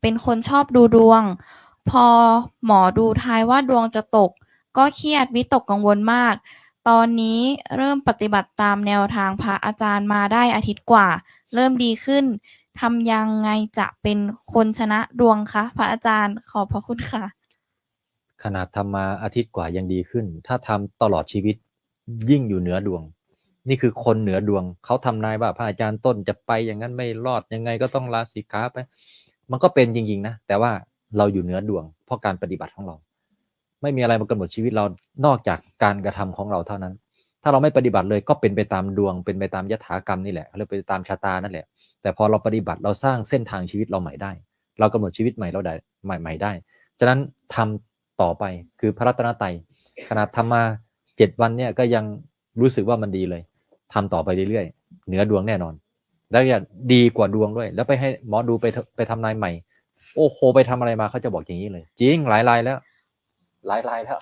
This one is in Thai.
เป็นคนชอบดูดวง พอหมอดูทายว่าดวงจะตก ก็เครียดวิตกกังวลมาก ตอนนี้เริ่มปฏิบัติตามแนวทางพระอาจารย์มาได้อาทิตย์กว่า เริ่มดีขึ้นทำยังไงจะเป็นคนชนะดวงคะพระอาจารย์ขอบพระคุณค่ะ ขนาดทำมาอาทิตย์กว่ายังดีขึ้น ถ้าทำตลอดชีวิตยิ่งอยู่เหนือดวง นี่คือคนเหนือดวง เขาทำนายว่าพระอาจารย์ต้นจะไปอย่างนั้นไม่รอดยังไงก็ต้องลาสิกขาไป มันก็เป็นจริง ๆ นะ แต่ว่าเราอยู่เหนือดวง เพราะการปฏิบัติของเรา ไม่มีอะไรมากำหนดชีวิตเรานอกจากการกระทำของเราเท่านั้น ถ้าเราไม่ปฏิบัติเลยก็เป็นไปตามดวง เป็นไปตามยถากรรมนี่แหละหรือไปตามชะตานั่นแหละ แต่พอเราปฏิบัติเราสร้างเส้นทางชีวิตเราใหม่ได้ เรากำหนดชีวิตใหม่เราได้ใหม่ ๆ ได้ ฉะนั้นทำต่อไปคือพระรัตนตรัยขนาดทำมาเจ็ดวันเนี่ยก็ยังรู้สึกว่ามันดีเลยทำต่อไปเรื่อยๆเหนือดวงแน่นอน แล้วอย่าดีกว่าดวงด้วย แล้วไปให้หมอดูไปไปทำนายใหม่ โอ้โห ไปทำอะไรมาเขาจะบอกอย่างนี้เลย จริงหลายรายแล้ว หลายรายแล้ว